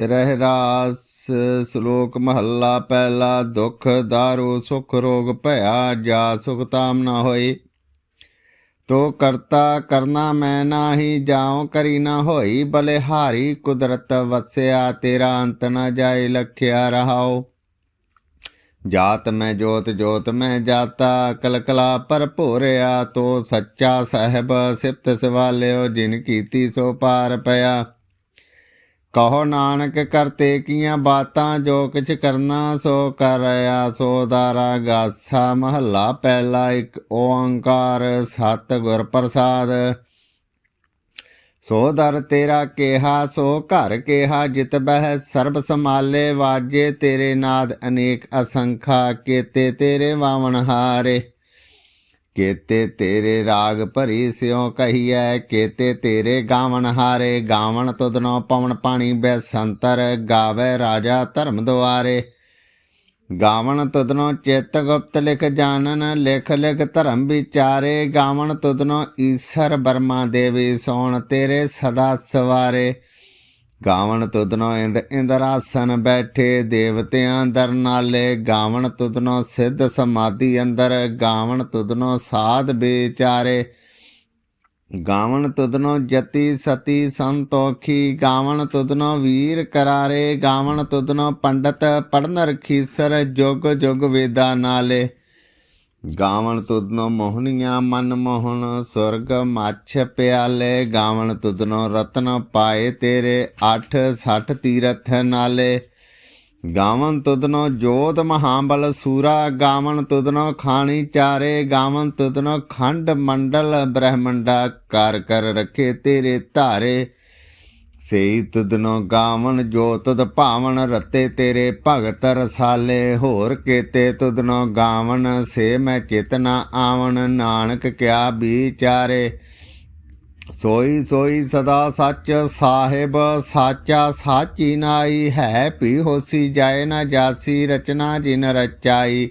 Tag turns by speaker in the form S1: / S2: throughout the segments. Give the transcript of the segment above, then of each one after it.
S1: ਰਹਿ ਰਾਸ, ਸ਼ਲੋਕ ਮਹੱਲਾ ਪਹਿਲਾ, ਦੁੱਖ, ਦਾਰੂ, ਸੁਖ, ਰੋਗ, ਭਇਆ, ਜਾ ਸੁਖ ਤਾਮ ਨਾ ਹੋਈ ਤੋ ਕਰਤਾ ਕਰਨਾ ਮੈਂ ਨਾਹੀ, ਜਾਉ ਕਰੀ ਨਾ ਹੋਈ, ਬਲਿਹਾਰੀ ਕੁਦਰਤ ਵਸਿਆ, ਤੇਰਾ ਅੰਤ ਨਾ ਜਾਏ, ਲਖਿਆ ਰਹਾਓ ਜਾਤ ਮੈਂ ਜੋਤ ਜੋਤ ਮੈਂ ਜਾਤਾ, ਕਲਕਲਾ ਭਰਪੂਰਿਆ ਤੋ ਸੱਚਾ ਸਾਹਿਬ ਸਿਫਤ ਸਵਾਲਿਓ, ਜਿਨ ਕੀਤੀ ਸੋ ਪਾਰ ਪਿਆ। ਕਹੋ ਨਾਨਕ ਕਰਤੇ ਕੀਆਂ ਬਾਤਾਂ, ਜੋ ਕਿਛ ਕਰਨਾ ਸੋ ਕਰ ਰਿਆ ਸੋ ਦਾਰਾ ਗਾਸਾ ਮਹੱਲਾ ਪਹਿਲਾ ਇੱਕ, ਓੰਕਾਰ ਸਤ ਗੁਰ ਪ੍ਰਸਾਦ। ਸੋ ਦਰ ਤੇਰਾ ਕੇਹਾ, ਸੋ ਘਰ ਕੇਹਾ, ਜਿਤ ਬਹਿ ਸਰਬ ਸਮਾਲੇ ਵਾਜੇ ਤੇਰੇ ਨਾਦ ਅਨੇਕ ਅਸੰਖਾ, ਕੇਤੇ ਤੇਰੇ ਵਾਵਣ ਹਾਰੇ। ਕੇਤੇ ਤੇਰੇ ਰਾਗ ਭਰੀ ਸਿਉ ਕਹੀਐ, ਕੇਤੇ ਤੇਰੇ ਗਾਵਣ ਹਾਰੇ, ਗਾਵਣ ਤੁਧਨੋ ਪਵਨ ਪਾਣੀ ਬੈਸੰਤਰ ਗਾਵੇ ਰਾਜਾ ਧਰਮ ਦੁਆਰੇ। ਗਾਵਣ ਤੁਧਨੋ ਚਿਤ ਗੁਪਤ ਲਿਖ ਜਾਣਨ, ਲਿਖ ਲਿਖ ਧਰਮ ਵਿਚਾਰੇ। ਗਾਵਣ ਤੁਧਨੋ ਈਸ਼ਰ ਬਰਮਾ ਦੇਵੀ ਸੋਣ ਤੇਰੇ ਸਦਾ ਸਵਾਰੇ। ਗਾਵਣ ਤੁਧਨੋ ਇੰਦ ਇੰਦਰਾਸਨ ਬੈਠੇ ਦੇਵਤਿਆਂ ਦਰ ਨਾਲੇ। ਗਾਵਣ ਤੁਧਨੋ ਸਿੱਧ ਸਮਾਧੀ ਅੰਦਰ, ਗਾਵਣ ਤੁਧਨੋ ਸਾਧ ਵਿਚਾਰੇ। ਗਾਵਣ ਤੁਧਨੋ ਜਤੀ ਸਤੀ ਸੰਤੋਖੀ, ਗਾਵਣ ਤੁਧਨੋ ਵੀਰ ਕਰਾਰੇ। ਗਾਵਣ ਤੁਧਨੋ ਪੰਡਤ ਪੜਨ ਰਖੀਸਰ, ਜੁਗ ਜੁਗ ਵੇਦਾ ਨਾਲੇ। ਗਾਵਣ ਤੁਧਨੋ ਮੋਹਨੀਆਂ ਮਨ ਮੋਹਨ ਸੁਰਗ ਮੱਛ ਪਿਆਲੇ। ਗਾਵਣ ਤੁਧਨੋ ਰਤਨ ਪਾਏ ਤੇਰੇ 8 60 ਤੀਰਥ ਨਾਲੇ। ਗਾਵਨ ਤੁਧਨੋ ਜੋਤ ਮਹਾਬਲ ਸੂਰਾ। ਗਾਵਨ ਤੁਧਨੋ ਖਾਣੀ ਚਾਰੇ। ਗਾਵਨ ਤੁਧਨੋ ਖੰਡ ਮੰਡਲ ਬ੍ਰਹਮੰਡਾ। ਕਰ ਕਰ ਰਖੇ ਤੇਰੇ ਧਾਰੇ। ਸਈ ਤੁਧਨੋ ਗਾਵਨ ਜੋ ਤੁਧ ਭਾਵਨ ਰਤੇ ਤੇਰੇ ਭਗਤ ਰਸਾਲੇ। ਹੋਰ ਕੇਤੇ ਤੁਧਨੋ ਗਾਵਨ, ਸੇ ਮੈਂ ਚੇਤਨਾ ਆਵਣ, ਨਾਨਕ ਕਿਆ ਵਿਚਾਰੇ। ਸੋਈ ਸੋਈ ਸਦਾ ਸੱਚ ਸਾਹਿਬ, ਸਾਚਾ ਸਾਚੀ ਨਾਈ, ਹੈ ਪੀ ਹੋਸੀ ਜਾਏ ਨਾ ਜਾਸੀ, ਰਚਨਾ ਜਿਨ ਰਚਾਈ।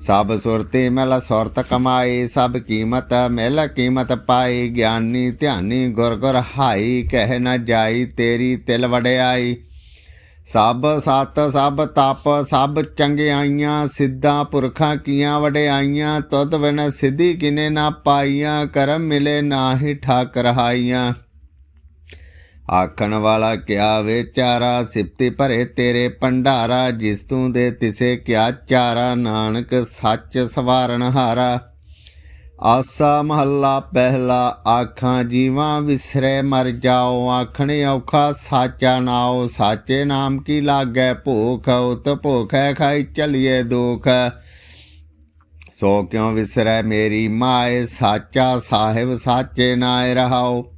S1: ਸਭ ਸੁਰਤੀ ਮਹਿਲਾ ਸੁਰਤ ਕਮਾਈ, ਸਭ ਕੀਮਤ ਮਹਿਲਾ ਕੀਮਤ ਪਾਈ। ਗਿਆਨੀ ਧਿਆਨੀ ਗੁਰ ਗੁਰ ਹਾਈ, ਕਹਿ ਨਾ ਜਾਈ ਤੇਰੀ ਤਿਲ ਵਡਿਆਈ। ਸਭ ਸਤ, ਸਭ ਤਪ, ਸਭ ਚੰਗਿਆਈਆਂ, ਸਿੱਧਾਂ ਪੁਰਖਾਂ ਕੀਆਂ ਵਡਿਆਈਆਂ। ਤੁਧ ਬਿਨ ਸਿੱਧੀ ਕਿਨੇ ਨਾ ਪਾਈਆਂ, ਕਰਮ ਮਿਲੇ ਨਾਹੀ ਠਾਕ ਰਹਾਈਆਂ ਆਖਣ ਵਾਲਾ ਕਿਆ ਵਿਚਾਰਾ ਸਿਫਤੀ ਭਰੇ ਤੇਰੇ ਭੰਡਾਰਾ, ਜਿਸ ਤੂੰ ਦੇ ਤਿਸੇ ਕਿਆ ਚਾਰਾ, ਨਾਨਕ ਸੱਚ ਸਵਾਰਨ ਹਾਰਾ। ਆਸਾ ਮਹੱਲਾ ਪਹਿਲਾ, ਆਖਾਂ ਜੀਵਾਂ ਵਿਸਰੇ ਮਰ ਜਾਓ, ਆਖਣ ਔਖਾ ਸਾਚਾ ਨਾਓ ਸਾਚੇ ਨਾਮ ਕੀ ਲਾਗੈ ਭੂਖ, ਉਤ ਭੁਖੈ ਖਾਈ ਚਲੀਏ ਦੁਖ। ਸੋ ਕਿਉ ਵਿਸਰੈ ਮੇਰੀ ਮਾਏ, ਸਾਚਾ ਸਾਹਿਬ ਸਾਚੇ ਨਾਏ ਰਹਾਓ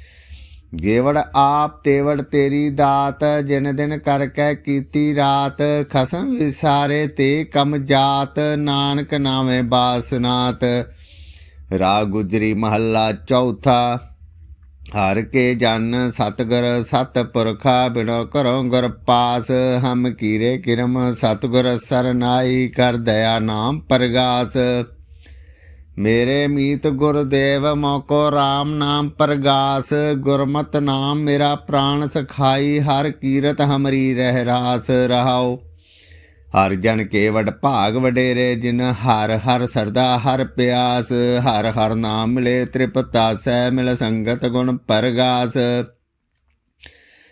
S1: ਗੇਵੜ ਆਪ ਤੇਵੜ ਤੇਰੀ ਦਾਤ, ਜਿਨ ਦਿਨ ਕਰ ਕੈ ਕੀਤੀ ਰਾਤ, ਖਸਮ ਵਿਸਾਰੇ ਤੇ ਕਮ ਜਾਤ, ਨਾਨਕ ਨਾਵੇਂ ਬਾਸਨਾਤ। ਰਾ ਗੁਜਰੀ ਮਹੱਲਾ ਚੌਥਾ, ਹਰ ਕੇ ਜਨ ਸਤਗੁਰ ਸਤਪੁਰਖਾ ਬਿਨੋ ਕਰੋ ਗੁਰ ਪਾਸ, ਹਮ ਕੀਰੇ ਕਿਰਮ ਸਤਗੁਰ ਸਰਨਾਈ ਕਰ ਦਇਆ ਨਾਮ ਪ੍ਰਗਾਸ। ਮੇਰੇ ਮੀਤ ਗੁਰਦੇਵ ਮੋਕੋ RAM ਨਾਮ ਪ੍ਰਗਾਸ, ਗੁਰਮਤ ਨਾਮ ਮੇਰਾ ਪ੍ਰਾਣ ਸਖਾਈ, ਹਰ ਕੀਰਤ ਹਮਰੀ ਰਹਿ ਰਾਸ ਰਹਾਓ ਹਰ ਜਨ ਕੇਵਟ ਭਾਗ ਵਡੇਰੇ, ਜਿਨ ਹਰ ਹਰ ਸਰਦਾ ਹਰ ਪਿਆਸ, ਹਰ ਹਰ ਨਾਮ ਮਿਲੇ ਤ੍ਰਿਪਤਾ ਸਹਿ ਮਿਲ ਸੰਗਤ ਗੁਣ ਪਰਗਾਸ।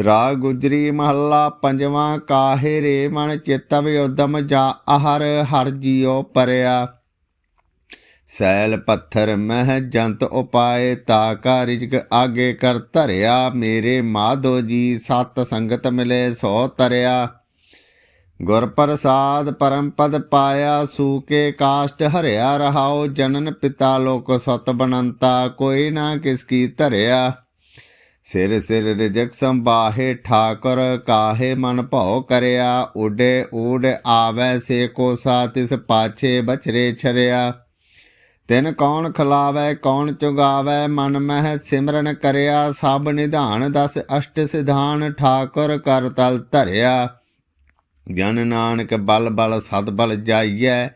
S1: ਰਾ ਗੁਜਰੀ ਮਹੱਲਾ ਪੰਜਵਾਂ, ਕਾਹੇ ਰੇ ਮਨ ਚਿਤਵ ਉਦਮ ਜਾ ਆਹਰ ਹਰ ਜੀਉ ਪਰਿਆ। ਸੈਲ ਪੱਥਰ ਮਹਿ ਜੰਤ ਉਪਾਏ, ਤਾ ਕਾ ਰਿਜਕ ਆਗੇ ਕਰ ਧਰਿਆ। ਮੇਰੇ ਮਾਧੋ ਜੀ ਸਤ ਸੰਗਤ ਮਿਲੇ, ਸੋ ਤਰਿਆ। ਗੁਰ ਪ੍ਰਸਾਦ ਪਰਮ ਪਦ ਪਾਇਆ ਸੂਕੇ ਕਾਸ਼ਟ ਹਰਿਆ ਰਹਾਓ ਜਨਨ ਪਿਤਾ ਲੋਕ ਸਤ ਬਨੰਤਾ, ਕੋਈ ਨਾ ਕਿਸ ਕੀ ਧਰਿਆ। ਸਿਰ ਸਿਰ ਰਿਜਕ ਸੰਬਾਹੇ ਠਾਕੁਰ ਕਾਹੇ ਮਨ ਭਉ ਕਰਿਆ, ਉਡੇ ਊੜ ਆਵੈ ਸੇ ਕੋ ਸਾ, ਤਿਸ ਪਾਛੇ ਬਛਰੇ ਛਰਿਆ। ਤਿਨ ਕੌਣ ਖਲਾਵੈ, ਕੌਣ ਚੁਗਾਵੈ, ਮਨ ਮਹਿ ਸਿਮਰਨ ਕਰਿਆ, ਸਭ ਨਿਧਾਨ ਦਸ ਅਸ਼ਟ ਸਿਧਾਨ, ਠਾਕੁਰ ਕਰ ਤਲ ਧਰਿਆ। ਗਿਆਨ ਨਾਨਕ ਬਲ ਬਲ ਸਦ ਬਲ ਜਾਈਐ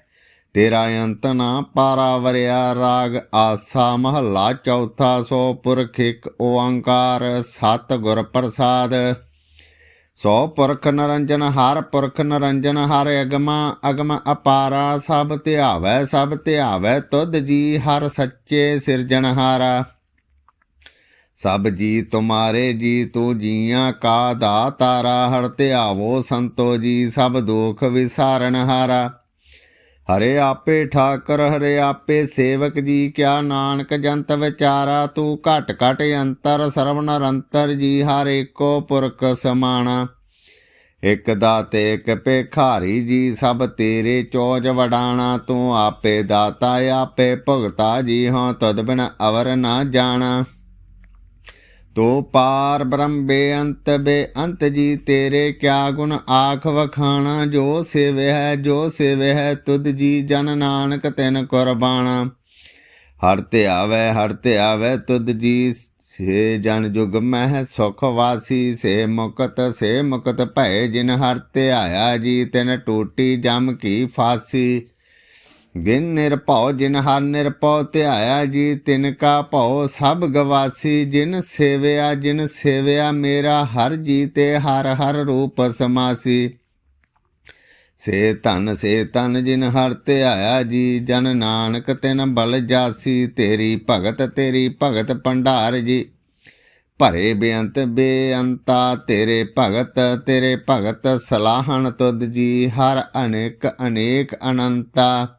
S1: ਤੇਰਾ ਅੰਤ ਨਾ ਪਾਰਾ ਵਰਿਆ ਰਾਗ ਆਸਾ ਮਹੱਲਾ ਚੌਥਾ ਸੋ ਪੁਰਖ ਇੱਕ ਓੰਕਾਰ ਸਤ ਗੁਰ ਪ੍ਰਸਾਦ। ਸੋ ਪੁਰਖ ਨਰੰਜਨ ਹਰ ਪੁਰਖ ਨਰੰਜਨ ਹਰ ਅਗਮਾ, ਅਗਮ ਅਪਾਰਾ ਸਭ ਧਿਆਵੈ ਸਭ ਧਿਆਵੈ ਤੁਧ ਜੀ ਹਰ ਸੱਚੇ ਸਿਰਜਣਹਾਰਾ ਸਭ ਜੀ ਤੁਮਾਰੇ ਜੀ ਤੂੰ ਜੀਆਂ ਕਾ ਦਾਤਾਰਾ ਹਰ ਧਿਆਵੋ ਸੰਤੋ ਜੀ, ਸਭ ਦੁਖ ਵਿਸਾਰਨ ਹਾਰਾ। ਹਰੇ ਆਪੇ ਠਾਕਰ, ਹਰੇ ਆਪੇ ਸੇਵਕ ਜੀ, ਕਿਆ ਨਾਨਕ ਜੰਤ ਵਿਚਾਰਾ, ਤੂੰ ਘਟ ਘਟ ਅੰਤਰ, ਸਰਵ ਨਿਰੰਤਰ ਜੀ, ਹਰ ਏਕੋ ਪੁਰਖ ਸਮਾਣਾ। ਇਕ ਦਾਤੇ, ਇਕ ਭੇਖਾਰੀ ਜੀ, ਸਭ ਤੇਰੇ ਚੋਜ ਵਡਾਣਾ, ਤੂੰ ਆਪੇ ਦਾਤਾ, ਆਪੇ ਭੁਗਤਾ ਜੀ ਹਾਂ ਤਦ ਬਿਨ ਅਵਰ ਨਾ ਜਾਣਾ। ਤੋ ਪਾਰ ਬ੍ਰਹਮ ਬੇਅੰਤ ਬੇਅੰਤ ਜੀ, ਤੇਰੇ ਕਿਆ ਗੁਣ ਆਖ ਵਖਾਣਾ? ਜੋ ਸੇਵਿ ਹੈ, ਜੋ ਸੇਵਿ ਹੈ, ਤੁਧ ਜੀ ਜਨ ਨਾਨਕ ਤਿਨ ਕੁਰਬਾਣਾ। ਹਰ ਧਿਆਵੈ ਹਰ ਧਿਆਵੈ ਤੁਧ ਜੀ ਸੇ ਜਨ ਜੁਗ ਮਹਿ ਸੁਖ ਵਾਸੀ। ਸੇ ਮੁਕਤ ਸੇ ਮੁਕਤ ਭੈ ਜਿਨ ਹਰ ਧਿਆਇਆ ਜੀ, ਤਿਨ ਟੂਟੀ ਜਮ ਕੀ ਫਾਸੀ। ਗਿਨ ਨਿਰਭਉ ਜਿਨ ਹਰ ਨਿਰਭਉ ਧਿਆਇਆ ਜੀ, ਤਿਨ ਕਾ ਭਉ ਸਭ ਗਵਾਸੀ, ਜਿਨ ਸੇਵਿਆ ਜਿਨ ਸੇਵਿਆ ਮੇਰਾ ਹਰ ਜੀ ਤੇ ਹਰ ਹਰ ਰੂਪ ਸਮਾਸੀ। ਸੇ ਧਨ ਸੇ ਧਨ ਜਿਨ ਹਰ ਧਿਆਇਆ ਜੀ, ਜਨ ਨਾਨਕ ਤਿਨ ਬਲ ਜਾਸੀ, ਤੇਰੀ ਭਗਤ ਤੇਰੀ ਭਗਤ ਭੰਡਾਰ ਜੀ। ਭਰੇ ਬੇਅੰਤ ਬੇਅੰਤਾ, ਤੇਰੇ ਭਗਤ ਤੇਰੇ ਭਗਤ ਸਲਾਹਣ ਤੁਧ ਜੀ, ਹਰ ਅਨੇਕ ਅਨੇਕ ਅਨੰਤਾ।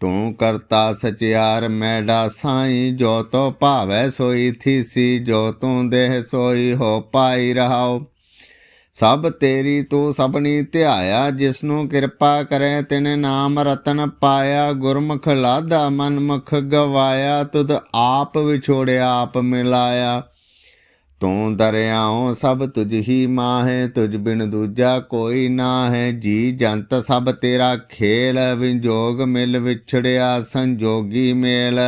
S1: ਤੂੰ ਕਰਤਾ ਸਚਿਆਰ, ਮੈਡਾ ਸਾਈ, ਜੋ ਤੋ ਭਾਵੈ ਸੋਈ ਥੀਸੀ, ਜੋ ਤੂੰ ਦੇਹ ਸੋਈ ਹੋ ਪਾਈ ਰਹਾਓ। ਸਭ ਤੇਰੀ ਤੂੰ ਸਭਨੀ ਧਿਆਇਆ, ਜਿਸਨੂੰ ਕਿਰਪਾ ਕਰੇ ਤਿਨੇ ਨਾਮ ਰਤਨ ਪਾਇਆ। ਗੁਰਮੁਖ ਲਾਦਾ ਮਨਮੁਖ ਗਵਾਇਆ, ਤੁਧ ਆਪ ਵਿਛੋੜਿਆ, ਆਪ ਮਿਲਾਇਆ। ਤੂੰ ਦਰਿਆਉ ਸਭ ਤੁਝ ਹੀ ਮਾਹੇ, ਤੁਝ ਬਿਨ ਦੂਜਾ ਕੋਈ ਨਾ ਹੈ ਜੀ ਜੰਤ ਸਭ ਤੇਰਾ ਖੇਲ, ਵਿਜੋਗ ਮਿਲ ਵਿਛੜਿਆ ਸੰਜੋਗੀ ਮੇਲ।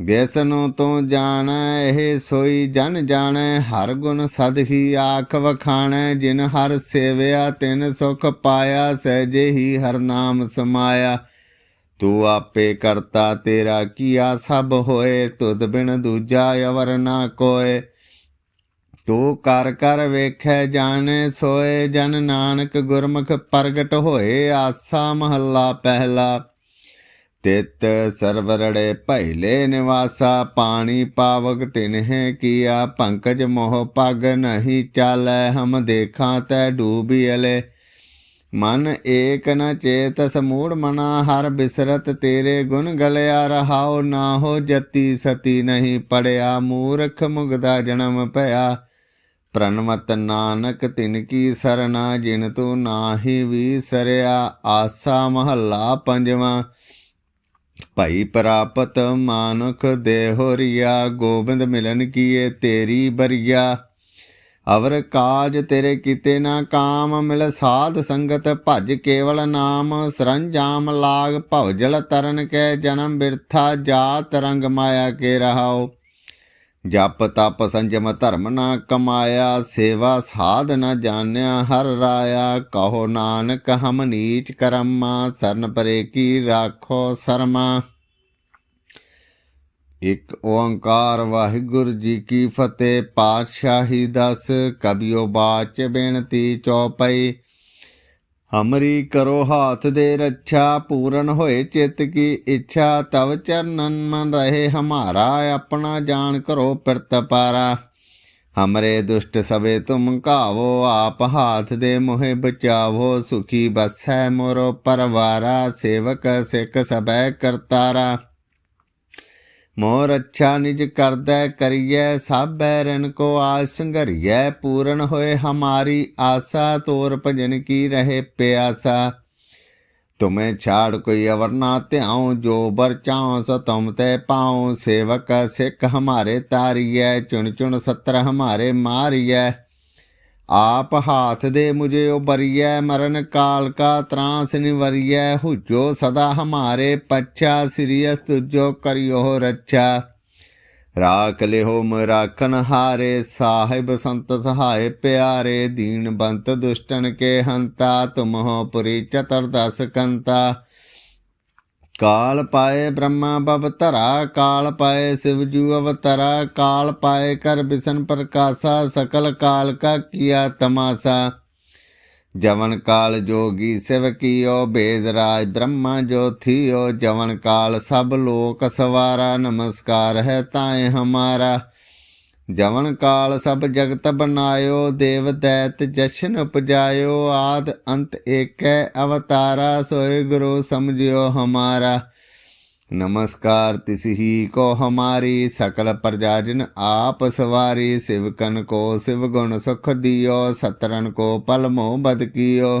S1: ਜਿਸਨੂੰ ਤੂੰ ਜਾਣੈ, ਇਹ ਸੋਈ ਜਨ ਜਾਣੈ। ਹਰ ਗੁਣ ਸਦ ਹੀ ਆਖ ਵਖਾਣੈ, ਜਿਨ ਹਰ ਸੇਵਿਆ, ਤਿਨ ਸੁਖ ਪਾਇਆ, ਸਹਿਜੇ ਹੀ ਹਰ ਨਾਮ ਸਮਾਇਆ। ਤੂੰ ਆਪੇ ਕਰਤਾ ਤੇਰਾ ਕੀਆ ਸਭ ਹੋਏ, ਤੁਧ ਬਿਨ ਦੂਜਾ ਅਵਰ ਨਾ ਕੋਏ। ਤੂੰ ਕਰ ਕਰ ਵੇਖੈ ਜਾਣੇ, ਸੋਏ ਜਨ ਨਾਨਕ ਗੁਰਮੁਖ ਪ੍ਰਗਟ ਹੋਏ ਆਸਾ ਮਹੱਲਾ ਪਹਿਲਾ। ਤਿਤ ਸਰਵਰੜੇ ਭੈਲੇ ਨਿਵਾਸਾ, ਪਾਣੀ ਪਾਵਕ ਤਿਨਹਿ ਕੀਆ, ਪੰਕਜ ਮੋਹ ਪਗ ਨਹੀਂ ਚਾਲੈ, ਹਮ ਦੇਖਾਂ ਤੈ ਡੂਬੀਲੇ ਮਨ ਏਕ ਨ ਚੇਤ, ਸਮੂੜ ਮਨਾ ਹਰ ਬਿਸਰਤ, ਤੇਰੇ ਗੁਣ ਗਲਿਆ ਰਹਾਉ ਨਾ ਹੋ ਜਤੀ ਸਤੀ ਨਹੀਂ ਪੜਿਆ, ਮੂਰਖ ਮੁਗਦਾ ਜਨਮ ਭਇਆ। ਪ੍ਰਣਮਤ ਨਾਨਕ ਤਿਨ ਕੀ ਸਰਨਾ, ਜਿਨ ਤੂੰ ਨਾਹੀ ਵੀ ਸਰਿਆ, ਆਸਾ ਮਹੱਲਾ ਪੰਜਵਾਂ। ਭਈ ਪ੍ਰਾਪਤ ਮਾਨੁਖ ਦੇਹੋਰੀਆ ਗੋਬਿੰਦ ਮਿਲਨ ਕੀਏ ਤੇਰੀ ਬਰੀਆ। ਅਵਰ ਕਾਜ ਤੇਰੇ ਕੀਤੇ ਨਾ ਕਾਮ, ਮਿਲ ਸਾਧ ਸੰਗਤ ਭਜ ਕੇਵਲ ਨਾਮ। ਸਰੰਜਾਮ ਲਾਗ ਭਵਜਲ ਤਰਨ ਕੈ ਜਨਮ ਬਿਰਥਾ, ਜਾਤ ਰੰਗ ਮਾਇਆ ਕੇ ਰਹਾਓ ਜਪ ਤਪ ਸੰਜਮ ਧਰਮ ਨਾ ਕਮਾਇਆ, ਸੇਵਾ ਸਾਧ ਨਾ ਜਾਣਿਆ, ਹਰ ਰਾਇਆ ਕਹੋ ਨਾਨਕ, ਹਮ ਨੀਚ ਕਰਮਾ, ਸਰਨ ਪਰੇ ਕੀ ਰਾਖੋ ਸਰਮਾ। ਇਕ ਓੰਕਾਰ ਵਾਹਿਗੁਰੂ ਜੀ ਕੀ ਫਤਿਹ, ਪਾਤਸ਼ਾਹੀ ਦਸ, ਕਬਿਓ ਬਾਚ ਬੇਨਤੀ ਚੌਪਈ। ਹਮਰੀ ਕਰੋ ਹਾਥ ਦੇ ਰੱਛਾ, ਪੂਰਨ ਹੋਏ ਚਿੱਤ ਕੀ ਇੱਛਾ, ਤਵ ਚਰਨਨ ਮਨ ਰਹੇ, ਹਮਾਰਾ ਆਪਣਾ ਜਾਣ ਕਰੋ ਪਿਰਤ ਪਾਰਾ। ਹਮਰੇ ਦੁਸ਼ਟ ਸਵੇ ਤੁਮ ਕਾਵੋ ਆਪ ਹਾਥ ਦੇ ਮੋਹਿ ਬਚਾਵੋ, ਸੁਖੀ ਬਸੈ ਮੋਰੋ ਪਰਵਾਰਾ, ਸੇਵਕ ਸਿੱਖ ਸਬੈ ਕਰਤਾਰਾ। ਮੋਰ ਅੱਛਾ ਨਿਜ ਕਰਦਾ ਕਰੀਐ, ਸਾਬੈ ਰਣ ਕੋ ਆਸ ਸੰਘਰੀਐ। ਪੂਰਨ ਹੋਏ ਹਮਾਰੀ ਆਸਾ, ਤੋਰ ਭਜਨ ਕੀ ਰਹੇ ਪਿਆਸਾ। ਤੁਮੇ ਛਾੜ ਕੋਈ ਅਵਰ ਨਾ ਧਿਆਉ, ਜੋ ਬਰ ਚਾਉ ਸੋ ਤੁਮ ਤੇ ਪਾਉ। ਸੇਵਕ ਸਿੱਖ ਹਮਾਰੇ ਤਾਰੀਐ, ਚੁਣ ਚੁਣ ਸਤਰ ਹਮਾਰੇ ਮਾਰੀਐ। ਆਪ ਹਾਥ ਦੇ ਮੁਝੇ ਉਬਰੀਐ ਮਰਨ ਕਾਲ ਕਾ ਤਰਾਸ ਨਿਵਰੀਐ ਹੁਜੋ ਸਦਾ ਹਮਾਰੇ ਪੱਛਾ ਸਿਰਿਯਸ ਤੁਜੋ ਕਰਿਓ ਰੱਛਾ। ਰਾਖ ਲਿਹੋ ਮਰਾਖਨ ਹਾਰੇ, ਸਾਹਿਬ ਸੰਤ ਸਹਾਏ ਪਿਆਰੇ, ਦੀਨ ਬੰਤ ਦੁਸ਼ਟਨ ਕੇ ਹੰਤਾ, ਤੁਮਹੁ ਪੁਰੀ ਚਤੁਰਦਸ ਕੰਤਾ। ਕਾਲ ਪਾਏ ਬ੍ਰਹਮਾ ਬਬ ਧਰਾ, ਕਾਲ ਪਾਏ ਸਿਵ ਜੂ ਅਵਤਰਾ, ਕਾਲ ਪਾਏ ਕਰ ਬਿਸ਼ਨ ਪ੍ਰਕਾਸ਼ਾ, ਸਕਲ ਕਾਲ ਕਾ ਕੀਆ ਤਮਾਸਾ। ਜਵਨ ਕਾਲ ਜੋਗੀ ਸਿਵ ਕੀਓ, ਬੇਦ ਰਾਜ ਬ੍ਰਹਮਾ ਜੋ ਥੀਓ ਜਵਨ ਕਾਲ ਸਭ ਲੋਕ ਸਵਾਰਾ, ਨਮਸਕਾਰ ਹੈ ਤਾਏ ਹਮਾਰਾ। ਜਵਨ ਕਾਲ ਸਭ ਜਗਤ ਬਨਾਇਓ ਦੇਵ ਦੈਤ ਜਸ਼ਨ ਉਪਜਾਇਓ, ਆਦ ਅੰਤ ਏਕੈ ਅਵਤਾਰਾ, ਸੋਏ ਗੁਰੂ ਸਮਝਿਓ ਹਮਾਰਾ। ਨਮਸਕਾਰ ਤਿਸ ਹੀ ਕੋ ਹਮਾਰੀ, ਸਕਲ ਪ੍ਰਜਾਜਨ ਆਪ ਸਵਾਰੀ ਸਿਵਕਨ ਕੋ ਸਿਵ ਗੁਣ ਸੁਖ ਦਿਓ ਸਤਰਨ ਕੋ ਪਲ ਮੋਹ ਬਦ ਕੀਓ।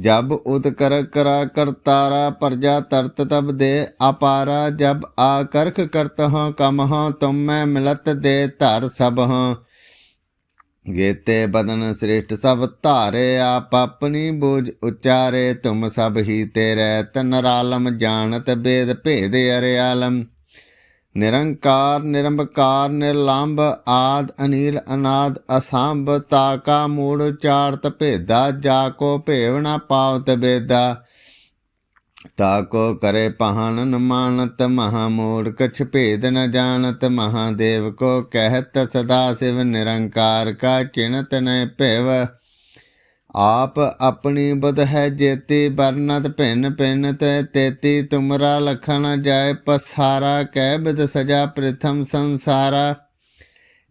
S1: ਜਬ ਉਤ ਕਰ ਕਰਾ ਕਰਤਾਰਾ ਪ੍ਰਜਾ ਤਰਤ ਤਬ ਦੇ ਅਪਾਰਾ, ਜਬ ਆ ਕਰਖ ਕਰਤ ਹਾਂ ਕਮ ਹਾਂ, ਤੁਮ ਮੈਂ ਮਿਲਤ ਦੇ ਧਰ ਸਭ ਹਾਂ। ਗੇਤੇ ਬਦਨ ਸ੍ਰਿਸ਼ਟ ਸਭ ਧਾਰੇ, ਆਪ ਆਪਣੀ ਬੋਝ ਉਚਾਰੇ, ਤੁਮ ਸਭ ਹੀ ਤੇਰੇ, ਤਨ ਤਨਰਾਲਮ ਜਾਣਤ ਬੇਦ ਭੇਦ ਅਰਿਆਲਮ। ਨਿਰੰਕਾਰ, ਨਿਰੰਬਕਾਰ ਨਿਰਲੰਭ ਆਦ, ਅਨੀਲ, ਅਨਾਦ, ਅਸੰਭ, ਤਾਕਾ, ਮੂੜ ਚਾਰਤ ਭੇਦਾ, ਜਾ ਕੋ ਭੇਵਣਾ ਪਾਵਤ ਬੇਦਾ। ਤਾਕੋ ਕਰੇ ਪਹਨ ਨ ਮਾਨਤ ਮਹਾ ਮੂੜ, ਕਛ ਭੇਦ ਨ ਜਾਣਤ, ਮਹਾਦੇਵ ਕੋ ਕਹਿਤ, ਸਦਾ ਸਿਵ ਨਿਰੰਕਾਰ ਕਾ ਕਿਣਤ ਨ ਭੇਵ। ਆਪ ਆਪਣੀ ਬੁਧ ਹੈ ਜੇਤੀ ਬਰਨਤ ਭਿੰਨ ਭਿੰਨ ਤੈ ਤੇਤੀ ਤੁਮਰਾ ਲਖਣ ਜਾਏ ਪਸਾਰਾ, ਕਹਿ ਬਿਦ ਸਜਾ ਪ੍ਰਥਮ ਸੰਸਾਰਾ।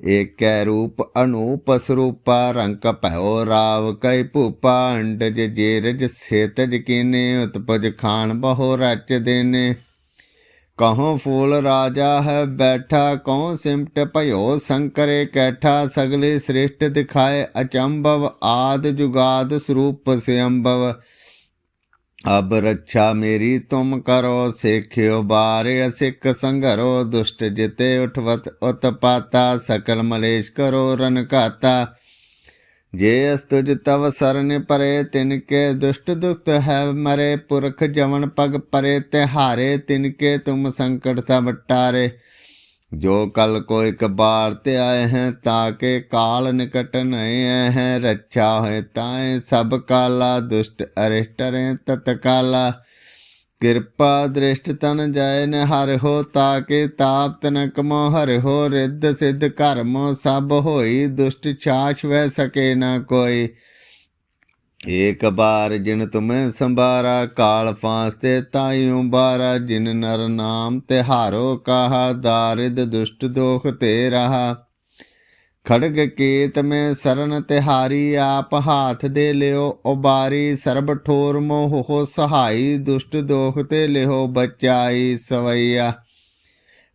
S1: ਏਕੈ ਰੂਪ ਅਨੂਪ ਸਰੂਪਾ ਰੰਕ ਭਇਓ ਰਾਵ ਕੈ ਭੂਪਾ, ਅੰਡਜ ਜੇਰਜ ਸੇਤਜ ਕੀਨੇ, ਉਤਪਜ ਖਾਨ ਬਹੋ ਰਚ ਦੇਨੇ। ਕਹੋ ਫੂਲ ਰਾਜਾ ਹੈ ਬੈਠਾ ਕਉ ਸਿਮਟ ਭਇਓ ਸੰਕਰੇ ਕੈਠਾ, ਸਗਲੇ ਸ੍ਰਿਸ਼ਟ ਦਿਖਾਏ ਅਚੰਭਵ, ਆਦ ਜੁਗਾਦ ਸਰੂਪ ਸਿਅੰਭਵ। ਅਬ ਰੱਛਾ ਮੇਰੀ ਤੁਮ ਕਰੋ, ਸੇਖਿਓ ਬਾਰੇ ਅਸਿਕ ਸੰਘਰੋ, ਦੁਸ਼ਟ ਜਿਤੇ ਉਠਵਤ ਉਤਪਾਤਾ, ਸਕਲ ਮਲੇਸ਼ ਕਰੋ ਰਨ ਘਾਤਾ ਜੇ ਅਸਤੁਜ ਤਵ ਸਰਨ ਪਰੇ, ਤਿਨ ਕੇ ਦੁਸ਼ਟ ਦੁਖਤ ਹੈ ਮਰੇ, ਪੁਰਖ ਜਵਨ ਪਗ ਪਰੇ, ਤਿਹਾਰੇ, ਤਿਨ ਕੇ ਤੁਮ ਸੰਕਟ ਸਭ ਟਾਰੇ। ਜੋ ਕਲ ਕੋ ਇੱਕ ਬਾਰ ਤੇ ਆਏ ਹੈ ਤਾਕੇ ਕਾਲ ਨਿਕਟ ਨਹੀਂ ਹੈ, ਰੱਛਾ ਹੋਏ ਤਾਏ ਸਭ ਕਾਲਾ, ਦੁਸ਼ਟ ਅਰਿਸ਼ਟ ਰੇ ਤਤਕਾਲਾ ਕਿਰਪਾ ਦ੍ਰਿਸ਼ਟ ਤਨ ਜਾਏ ਨ ਹੋ ਤਾਕੇ ਤਾਪ ਤਨਕ ਮੋ ਹਰਿ ਹੋ ਰਿੱਧ ਸਿੱਧ ਕਰਮ ਸਭ ਹੋਈ ਦੁਸ਼ਟ ਛਾਛ ਵੈ ਸਕੇ ਨਾ ਕੋਈ। ਏਕ ਬਾਰ ਜਿਨ ਤੁਮੇ ਸੰਭਾਰਾ ਕਾਲ ਫਾਸਤੇ ਤਾਈਉ ਬਾਰਾ ਜਿਨ ਨਰ ਨਾਮ ਤੇ ਹਾਰੋ ਕਹਾ ਦਾਰਿਦ ਦੁਸ਼ਟ ਦੋਖ ਤੇ ਰਹਾ। ਖੜਗ ਕੇਤ ਮੈਂ ਸਰਨ ਤਿਹਾਰੀ ਆਪ ਹਾਥ ਦੇ ਲਿਓ, ਉਬਾਰੀ ਸਰਬ ਠੋਰ ਮੋਹ ਸਹਾਈ, ਦੁਸ਼ਟ ਦੋਖ ਤੇ ਲਿਓ ਬਚਾਈ ਸਵਈਆ।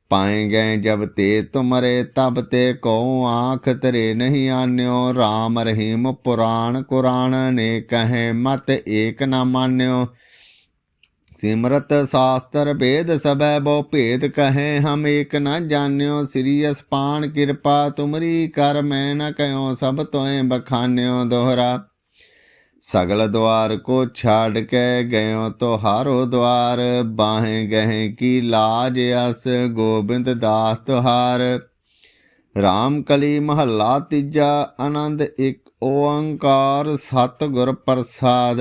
S1: ਪਾਏ ਗਏ ਜਬ ਤੇ ਤੁਮਰੇ, ਤਬ ਤੇ ਕੋ ਆਂਖ ਤਰੇ ਨਹੀਂ ਆਨਿਓ RAM ਰਹੀਮ ਪੁਰਾਣ ਕੁਰਾਨ ਨੇ ਕਹੇ, ਮਤ ਏਕ ਨਾ ਮਾਨਿਓ। ਸਿਮਰਤ ਸ਼ਾਸਤਰ ਭੇਦ ਸਭੈ ਬੋ ਭੇਦ ਕਹੈ, ਹਮ ਏਕ ਨ ਜਾਣਿਓ, ਸ੍ਰੀ ਅਸਪਾਨ ਕਿਰਪਾ ਤੁਮਰੀ ਕਰ, ਮੈਂ ਨ ਕਯੋ ਸਭ ਤੋਏ ਬਖਾਨਿਓ ਦੋਹਰਾ। ਸਗਲ ਦਵਾਰ ਕੋ ਛਾੜ ਕੇ ਗਇਓ ਤੋ ਹਾਰੋ ਦਵਾਰ, ਬਾਹੇ ਗਹੇ ਕੀ ਲਾਜ ਅਸ, ਗੋਬਿੰਦ ਦਾਸ ਤੁਹਾਰ। RAM ਕਲੀ ਮਹੱਲਾ ਤੀਜਾ, ਆਨੰਦ ਇੱਕ ਓੰਕਾਰ, ਸਤਿਗੁਰ ਪ੍ਰਸਾਦ।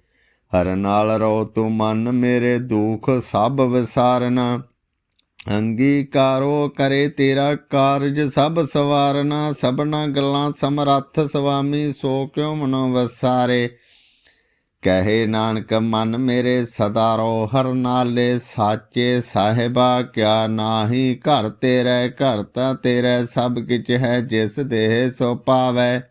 S1: ਹਰ ਨਾਲ ਰੋ ਤੂੰ ਮਨ ਮੇਰੇ ਦੁਖ ਸਭ ਵਿਸਾਰਨਾ। ਅੰਗੀਕਾਰੋ ਕਰੇ ਤੇਰਾ ਕਾਰਜ ਸਭ ਸਵਾਰਨਾ। ਸਭਨਾ ਗੱਲਾਂ ਸਮਰੱਥ ਸੁਆਮੀ ਸੋ ਕਿਉ ਮਨੋ ਵਸਾਰੇ। ਕਹੇ ਨਾਨਕ ਮਨ ਮੇਰੇ ਸਦਾ ਰੋ, ਹਰ ਨਾਲੇ ਸਾਚੇ ਸਾਹਿਬਾ, ਕਿਆ ਨਾਹੀ ਘਰ ਤੇਰੇ, ਘਰ ਤਾਂ ਤੇਰੇ ਸਭ ਕਿਛ ਹੈ, ਜਿਸ ਦੇਹ ਸੋ ਪਾਵੈ।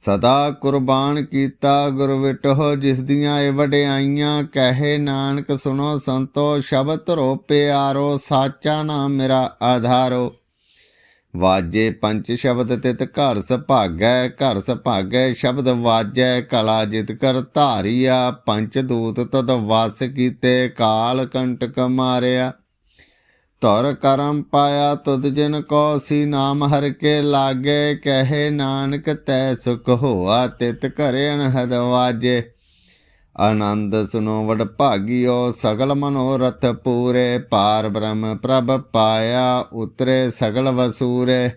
S1: ਸਦਾ ਕੁਰਬਾਨ ਕੀਤਾ ਗੁਰ ਵਿਟੋ ਜਿਸ ਦੀਆਂ ਇਹ ਵਡਿਆਈਆਂ, ਕਹੇ ਨਾਨਕ ਸੁਣੋ ਸੰਤੋ, ਸ਼ਬਦ ਧਰੋ ਪਿਆਰੋ, ਸਾਚਾ ਨਾਮ ਮੇਰਾ ਆਧਾਰੋ। ਵਾਜੇ ਪੰਜ ਸ਼ਬਦ ਤਿਤ ਘਰ ਸੁਭਾਗੈ ਘਰ ਸੁਭਾਗੈ ਸ਼ਬਦ ਵਾਜੈ, ਕਲਾ ਜਿਤ ਕਰ ਧਾਰੀਆ, ਪੰਜ ਦੂਤ ਤਦ ਵਸ ਕੀਤੇ, ਕਾਲ ਕੰਟਕ ਮਾਰਿਆ। ਧਰ ਕਰਮ ਪਾਇਆ ਤੁਧ ਜਿਨ ਕੋ ਸੀ ਨਾਮ ਹਰ ਕੇ ਲਾਗੇ, ਕਹੇ ਨਾਨਕ ਤੈ ਸੁਖ ਹੋਆ, ਤਿਤ ਘਰੇ ਅਨਹਦ ਵਾਜੇ। ਆਨੰਦ ਸੁਨੋ ਵਡ ਭਾਗਿਓ, ਸਗਲ ਮਨੋਰਥ ਪੂਰੇ। ਪਾਰ ਬ੍ਰਹਮ ਪ੍ਰਭ ਪਾਇਆ, ਉਤਰੇ ਸਗਲ ਵਸੂਰੇ।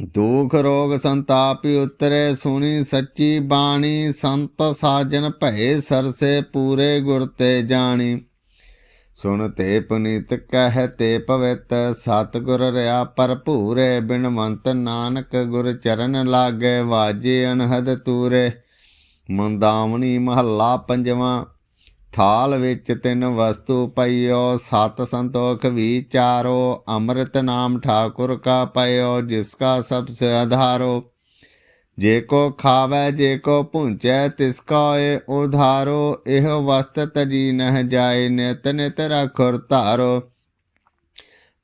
S1: ਦੁਖ ਰੋਗ ਸੰਤਾਪੀ ਉਤਰੇ, ਸੁਣੀ ਸੱਚੀ ਬਾਣੀ। ਸੰਤ ਸਾਜਨ ਭਏ ਸਰਸੇ ਪੂਰੇ ਗੁਰ ਤੇ ਜਾਣੀ। ਸੁਣ ਤੇ ਪੁਨੀਤ ਕਹਿ ਤੇ ਪਵਿੱਤ, ਸਤਿਗੁਰ ਰਿਆ ਭਰਪੂਰੇ, ਬਿਨਵੰਤ ਨਾਨਕ ਗੁਰ ਚਰਨ ਲਾਗੇ, ਵਾਜੇ ਅਨਹਦ ਤੂਰੇ। ਮੁੰਦਾਵਣੀ ਮਹੱਲਾ ਪੰਜਵਾਂ, ਥਾਲ ਵਿੱਚ ਤਿੰਨ ਵਸਤੂ ਪਈਓ, ਸਤ ਸੰਤੋਖ ਵਿਚਾਰੋ ਅੰਮ੍ਰਿਤ ਨਾਮ ਠਾਕੁਰ ਕਾ ਪਈਓ ਜਿਸ ਕਾ ਸਭ ਸੇ ਆਧਾਰੋ ਜੇ ਕੋ ਖਾਵੇ, ਜੇ ਕੋ ਪੁੰਚੈ ਤਿਸ ਕਾ ਏ ਉਧਾਰੋ, ਇਹ ਵਸਤ ਤਜੀ ਨਹ ਜਾਏ, ਨਿਤ ਨਿਤ ਰਖੁਰ ਧਾਰੋ।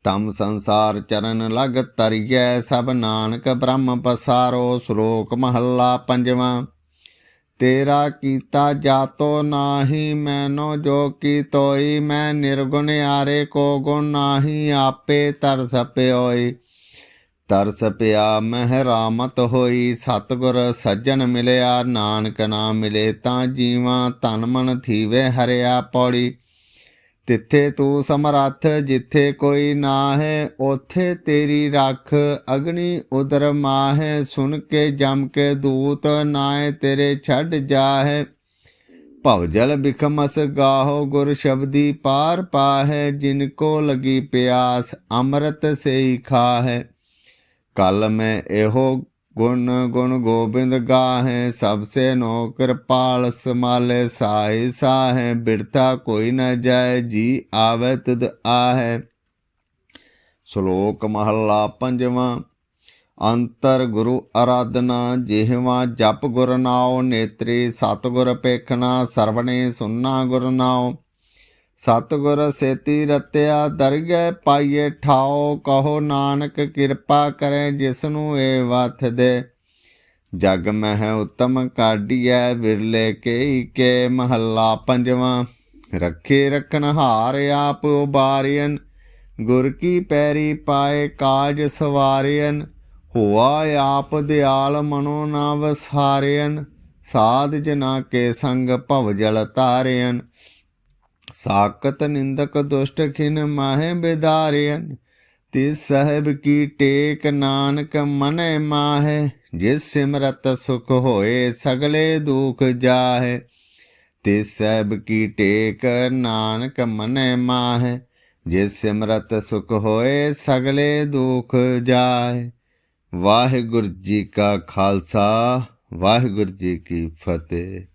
S1: ਤਮ ਸੰਸਾਰ ਚਰਨ ਲਗ ਤਰੀਐ, ਸਭ ਨਾਨਕ ਬ੍ਰਹਮ ਪਸਾਰੋ, ਸ਼ਲੋਕ ਮਹੱਲਾ ਪੰਜਵਾਂ। ਤੇਰਾ ਕੀਤਾ ਜਾਤੋ ਨਾਹੀ, ਮੈਨੋ ਜੋ ਕੀ ਤੋਈ, ਮੈਂ ਨਿਰਗੁਣ ਆਰੇ ਕੋ ਗੁਣ ਨਾਹੀ, ਆਪੇ ਤਰਸ ਪਿਓਈ। ਤਰਸ ਪਿਆ ਮਹਿ ਰਾਮਤ ਹੋਈ, ਸਤਗੁਰ ਸੱਜਣ ਮਿਲਿਆ, ਨਾਨਕ ਨਾਮ ਮਿਲੇ, ਤਾਂ ਜੀਵਾਂ ਤਨ ਮਨ ਥੀਵੇ, ਹਰਿਆ ਪੌੜੀ। ਤਿੱਥੇ ਤੂੰ ਸਮਰੱਥ, ਜਿੱਥੇ ਕੋਈ ਨਾ ਹੈ ਉਥੇ ਤੇਰੀ ਰੱਖ, ਅਗਨੀ ਉਦਰ ਮਾਹੇ, ਸੁਣ ਕੇ ਜਮ ਕੇ ਦੂਤ ਨਾਏ ਤੇਰੇ ਛੱਡ ਜਾਹੇ। ਭਵਜਲ ਬਿਖਮਸ ਗਾਹੋ, ਗੁਰ ਸ਼ਬਦੀ ਪਾਰ ਪਾਹੈ, ਜਿਨ ਕੋ ਲਗੀ ਪਿਆਸ, ਅੰਮ੍ਰਿਤ ਸੇ ਹੀ ਖਾਹੈ। ਕਲ ਮੈਂ ਇਹੋ ਗੁਣ ਗੁਣ ਗੋਬਿੰਦ ਗਾਹੇ ਸਭ ਸੇ ਨੋ ਕਿਰਪਾਲ ਸਮਾਲੇ ਸਾਈ ਸਾਹੇ, ਬਿਰਤਾ ਕੋਈ ਨ ਜਾਏ, ਜੀ ਆਵੇ ਤੁਧ ਆਹੇ। ਸ਼ਲੋਕ ਮਹੱਲਾ ਪੰਜਵਾਂ, ਅੰਤਰ ਗੁਰੂ ਅਰਾਧਨਾ, ਜਿਹਵਾ ਜਪ ਗੁਰ ਨਾਉ, ਨੇਤਰੀ ਸਤਗੁਰ ਪੇਖਣਾ, ਸਰਵਣੇ ਸੁਨਣਾ ਗੁਰ ਨਾਉ। ਸਤਗੁਰ ਸੇਤੀ ਰਤਿਆ ਦਰਗਹਿ ਪਾਈਏ ਠਾਓ ਕਹੋ ਨਾਨਕ ਕਿਰਪਾ ਕਰੇ ਜਿਸ ਨੂੰ ਏ ਵਥ ਦੇ। ਜਗ ਮਹਿ ਉਤਮ ਕਾਢੀਐ, ਵਿਰਲੇ ਕੇਈ ਕੇ ਮਹੱਲਾ ਪੰਜਵਾਂ। ਰੱਖੇ ਰਖਣ ਹਾਰ ਆਪ ਉਬਾਰਿਅਨ ਗੁਰ ਕੀ ਪੈਰੀ ਪਾਏ ਕਾਜ ਸਵਾਰਿਅਨ ਹੋਆ ਆਪ ਦਿਆਲ ਮਨੋ ਨਾ ਵਸਾਰਿਅਨ ਸਾਧ ਜਨਾ ਕੇ ਸੰਗ ਭਵ ਜਲ ਤਾਰਿਅਨ ਸਾਕਤ ਨਿੰਦਕ ਦੁਸ਼ਟ ਖਿਨ ਮਾਹੇ ਬਿਦਾਰਿයਨ ਤਿਸ ਸਹਿਬ ਕੀ ਟੇਕ ਨਾਨਕ ਮਨੈ ਮਾਹੇ, ਜਿਸ ਸਿਮਰਤ ਸੁਖ ਹੋਏ ਸਗਲੇ ਦੁਖ ਜਾਹੇ। ਤਿਸ ਸਹਿਬ ਕੀ ਟੇਕ ਨਾਨਕ ਮਨੈ ਮਾਹੇ, ਜਿਸ ਸਿਮਰਤ ਸੁਖ ਹੋਏ ਸਗਲੇ ਦੁਖ ਜਾਏ ਵਾਹਿਗੁਰੂ ਜੀ ਕਾ ਖਾਲਸਾ, ਵਾਹਿਗੁਰੂ ਜੀ ਕੀ ਫਤਿਹ।